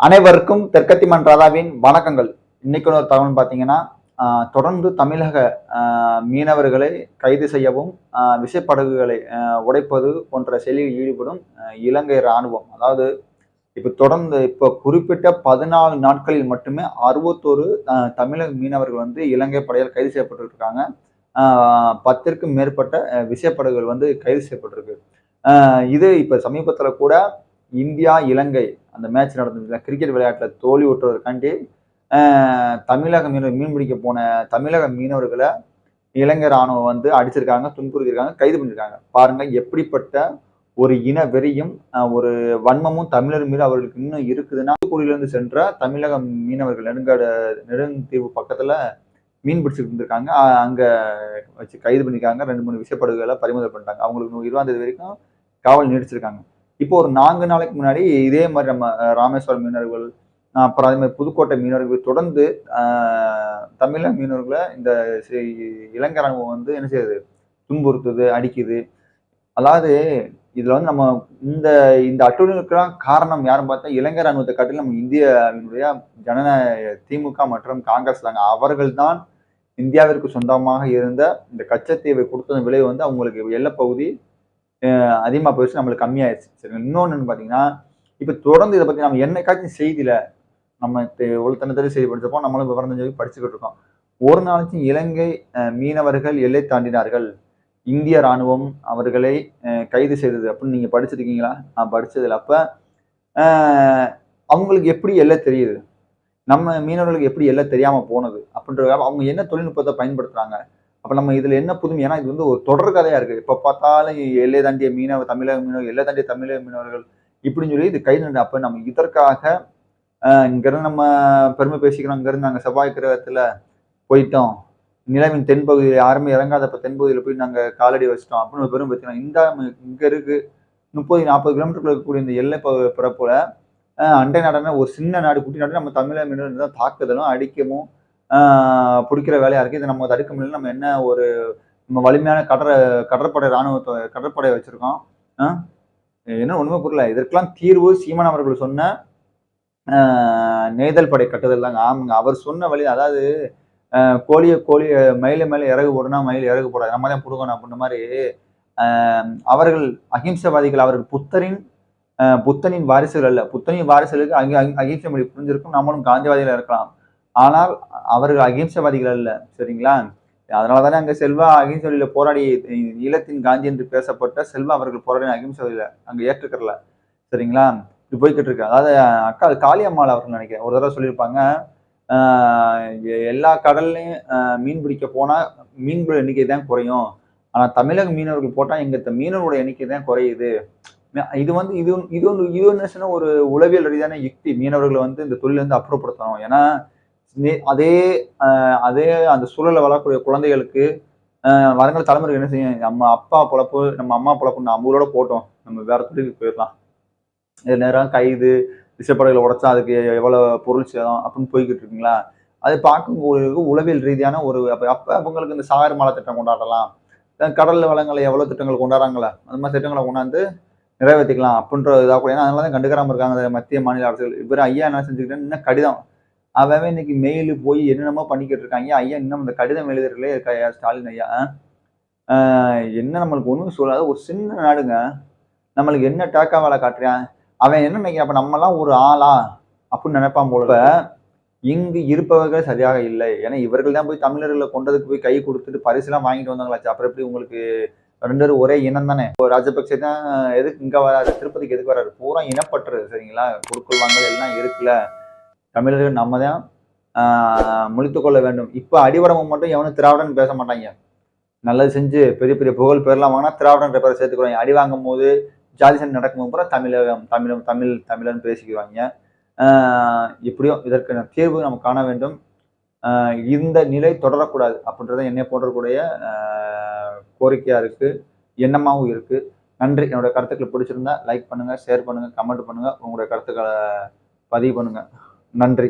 அனைவருக்கும் தெற்கத்திமன் ராதாவின் வணக்கங்கள். இன்னைக்கு ஒரு தகவல் பார்த்தீங்கன்னா தொடர்ந்து தமிழக மீனவர்களை கைது செய்யவும் விசைப்படகுகளை உடைப்பது போன்ற செயலில் ஈடுபடும் இலங்கை இராணுவம் அதாவது இப்போ தொடர்ந்து இப்போ குறிப்பிட்ட பதினாலு நாட்களில் மட்டுமே அறுபத்தோரு தமிழக மீனவர்கள் வந்து இலங்கை படையால் கைது செய்யப்பட்டிருக்காங்க. இருக்காங்க பத்திற்கும் மேற்பட்ட விசைப்படகுகள் வந்து கைது செய்யப்பட்டிருக்கு. இது இப்போ சமீபத்தில் கூட இந்தியா இலங்கை அந்த மேட்ச் நடந்ததுல கிரிக்கெட் விளையாட்டில் தோல்வி விட்டுறதுக்காண்டி தமிழக மீனவர் மீன் பிடிக்க போன தமிழக மீனவர்களை இலங்கை ராணுவம் வந்து அடிச்சிருக்காங்க துன்புறுத்திருக்காங்க கைது பண்ணியிருக்காங்க. பாருங்க எப்படிப்பட்ட ஒரு இன வெறியும் ஒரு வன்மமும் தமிழர் மீது அவர்களுக்கு இன்னும் இருக்குதுன்னா தூத்துக்குடியிலிருந்து சென்ற தமிழக மீனவர்கள் நெடுங்காடு நெடுந்தீவு பக்கத்தில் மீன் பிடிச்சிட்டு இருந்திருக்காங்க. அங்கே வச்சு கைது பண்ணியிருக்காங்க. ரெண்டு மூணு விஷயப்படுகளை பறிமுதல் பண்ணிட்டாங்க. அவங்களுக்கு இருபதாம் தேதி வரைக்கும் காவல் நீடிச்சிருக்காங்க இப்போ ஒரு நான்கு நாளைக்கு முன்னாடி இதே மாதிரி நம்ம ராமேஸ்வரம் மீனவர்கள் அப்புறம் அதே மாதிரி புதுக்கோட்டை மீனவர்கள் தொடர்ந்து தமிழக மீனவர்களை இந்த இலங்கை ராணுவம் வந்து என்ன செய்யுது? துன்புறுத்துது அடிக்குது. அதாவது இதுல வந்து நம்ம இந்த இந்த அட்டுழிவுக்கெல்லாம் காரணம் யாரும் பார்த்தா இலங்கை ராணுவத்தை காட்டிலும் நம்ம இந்தியாவினுடைய ஜனநாயக திமுக மற்றும் காங்கிரஸ் தாங்க. அவர்கள் தான் இந்தியாவிற்கு சொந்தமாக இருந்த இந்த கச்சத்தீவை கொடுத்த விளைவு வந்து அவங்களுக்கு எல்லைப்பகுதி அதிகமாக போயிடுச்சு நம்மளுக்கு கம்மியாயிடுச்சு சரி இன்னொன்று பார்த்தீங்கன்னா இப்போ தொடர்ந்து இதை பற்றி நம்ம என்னைக்காச்சும் செய்தியில் நம்ம உள்தனத்தில் செய்தி படித்தப்போ நம்மளும் விவரம் தெரிஞ்சு படிச்சுக்கிட்டு இருக்கோம். ஒரு நாளைக்கும் இலங்கை மீனவர்கள் எல்லை தாண்டினார்கள். இந்திய ராணுவம் அவர்களை கைது செய்தது அப்படின்னு நீங்கள் படிச்சிருக்கீங்களா? நான் படித்ததில் அப்போ அவங்களுக்கு எப்படி எல்லை தெரியுது? நம்ம மீனவர்களுக்கு எப்படி எல்லை தெரியாமல் போனது? அப்படின்ற அவங்க என்ன தொழில்நுட்பத்தை பயன்படுத்துகிறாங்க அப்போ நம்ம இதில் என்ன புதுமை? ஏன்னா இது வந்து ஒரு தொடர் கதையாக இருக்குது இப்போ பார்த்தாலும் எல்லை தாண்டிய மீனவ தமிழக மீனவர் எல்லை தாண்டிய தமிழக மீனவர்கள் இப்படின்னு சொல்லி இது கை நண்டு அப்போ நம்ம இதற்காக இங்கேருந்து நம்ம பெருமை பேசிக்கிறோம். இங்கேருந்து நாங்கள் செவ்வாய் கிரகத்தில் போயிட்டோம். நிலவின் தென்பகுதியில் யாருமே இறங்காதப்ப தென்பகுதியில் போய் நாங்கள் காலடி வச்சிட்டோம் அப்படின்னு ஒரு பெருமை பேசிக்கிறோம் இந்த இங்கே இருக்கு முப்பது நாற்பது கிலோமீட்டருக்குள்ள இருக்கக்கூடிய இந்த எல்லை ப- பிறப்புல அண்டை நாடான ஒரு சின்ன நாடு குட்டி நாடு நம்ம தமிழக மீனவர்கள் தான் தாக்குதலும் அடிக்கவும் பிடிக்கிற வேலையா இருக்கு. இதை நம்ம தடுக்க முடியல நம்ம என்ன ஒரு நம்ம வலிமையான கடற கடற்படை ராணுவத்தை கடற்படை வச்சிருக்கோம். என்ன உண்மை புரியல. இதற்கெல்லாம் தீர்வு சீமான் அவர்கள் சொன்ன நேதல் படை கட்டுதல் தாங்க. ஆமாங்க. அவர் சொன்ன வழி அதாவது கோழியை கோழிய மயில மேல இறகு போடுனா மயில் இறகு போடாது. நம்ம தான் கொடுக்கணும் அப்படின்ற மாதிரி அவர்கள் அகிம்சவாதிகள் அவர்கள் புத்தரின் புத்தனின் வாரிசுகள் அல்ல. புத்தனின் வாரிசுகளுக்கு அங்கே அகிம்சை மொழி புரிஞ்சிருக்கும். நம்மளும் காந்திவாதிகளாக இருக்கலாம். ஆனால் அவர்கள் அகிம்சவாதிகள் அல்ல சரிங்களா? அதனால தானே அங்கே செல்வா அகிம்சை வழியில போராடி ஈழத்தின் காந்தி என்று பேசப்பட்ட செல்வா அவர்கள் போராடின அகிம்சை வழியில் அங்கே ஏற்றுக்கறல சரிங்களா? இது போய்கிட்டு இருக்கு. அதாவது அக்கா காளியம்மாள் அவர்கள் நினைக்கிறேன். ஒரு தடவை சொல்லியிருப்பாங்க எல்லா கடல்லையும் மீன் பிடிக்க போனால் மீன்கள் எண்ணிக்கை தான் குறையும். ஆனால் தமிழக மீனவர்கள் போட்டால் எங்கள் த- மீனவரோட எண்ணிக்கை தான் குறையுது. இது வந்து இது இது ஒன்று இது ஒன்று ஒரு உளவியல் ரீதியான யுக்தி. மீனவர்களை வந்து இந்த தொழில வந்து அப்புறப்படுத்தணும். ஏன்னா அதே அதே அந்த சூழலில் வளரக்கூடிய குழந்தைகளுக்கு ஆஹ் வருங்கால என்ன செய்யும் நம்ம அப்பா பொழப்பு நம்ம அம்மா பொழப்பு நம்ம ஊரோட போட்டோம். நம்ம வேற தொழிலுக்கு போயிடலாம் இது நேரம் கைது விசைப்படகுல உடைச்சா அதுக்கு எவ்வளோ பொருள் சேதம் அப்படின்னு போய்கிட்டு இருக்குங்களா? அது பார்க்கும்போது உளவியல் ரீதியான ஒரு அப்போ அப்போ அவங்களுக்கு இந்த சாகர் மலை திட்டம் கொண்டாடலாம். கடல் வளங்களை எவ்வளோ திட்டங்கள் கொண்டாடுறாங்களே அந்த மாதிரி திட்டங்களை கொண்டாந்து நிறைவேற்றிக்கலாம் அப்படின்ற இதாக கூட. ஏன்னா அதனால தான் கண்டுக்கிறாமல் இருக்காங்க. மத்திய மாநில அரசுகள். இவர் ஐயா என்ன செஞ்சுக்கிட்டேன்னு இன்னும் கடிதம் அவன் இன்னைக்கு மெயில் போய் என்னென்னமோ பண்ணிக்கிட்டு இருக்காங்க. ஐயா இன்னும் இந்த கடிதம் எழுதுறதுலே இருக்கா ஐயா ஸ்டாலின் ஐயா? என்ன நம்மளுக்கு ஒன்றும் சொல்லாத ஒரு சின்ன நாடுங்க. நம்மளுக்கு என்ன டேக்கா வேலை காட்டுறான் அவன் என்ன நினைக்கிறான்? அப்ப நம்மலாம் ஒரு ஆளா? அப்படின்னு நினைப்பான் போல. இங்கு இருப்பவர்கள் சரியாக இல்லை. ஏன்னா இவர்கள் தான் போய் தமிழர்களை கொண்டதுக்கு போய் கை கொடுத்துட்டு பரிசுலாம் வாங்கிட்டு வந்தாங்களாச்சு. அப்புறம் எப்படி உங்களுக்கு ரெண்டு பேரும் ஒரே இனம் தானே? இப்போ ராஜபக்சே தான் எதுக்கு இங்கே வராரு? திருப்பதிக்கு எதுக்கு வராரு? பூரா இனப்பற்று சரிங்களா? கொடுக்கல் வாங்கல் எல்லாம் இருக்குல்ல. தமிழர்கள் நம்ம தான் முழித்து கொள்ள வேண்டும். இப்போ அடிவரமும் மட்டும் எவனும் திராவிடன் பேச மாட்டாங்க. நல்லது செஞ்சு பெரிய பெரிய புகழ் பேர்லாம் வாங்கினா திராவிடன் பேரை சேர்த்துக்குவாங்க. அடி வாங்கும் போது ஜாதி நடக்கும் நடக்கும்போது தமிழகம் தமிழம் தமிழ் தமிழன் பேசிக்குவாங்க. இப்படியும் இதற்கு தீர்வு நம்ம காண வேண்டும். இந்த நிலை தொடரக்கூடாது அப்படின்றத என்னை போன்றக்கூடிய கோரிக்கையாக இருக்குது எண்ணமாகவும் இருக்குது நன்றி. என்னோடய கருத்துக்களை பிடிச்சிருந்தா லைக் பண்ணுங்கள் ஷேர் பண்ணுங்கள் கமெண்ட் பண்ணுங்கள் உங்களுடைய கருத்துக்களை பதிவு பண்ணுங்கள் நன்றி.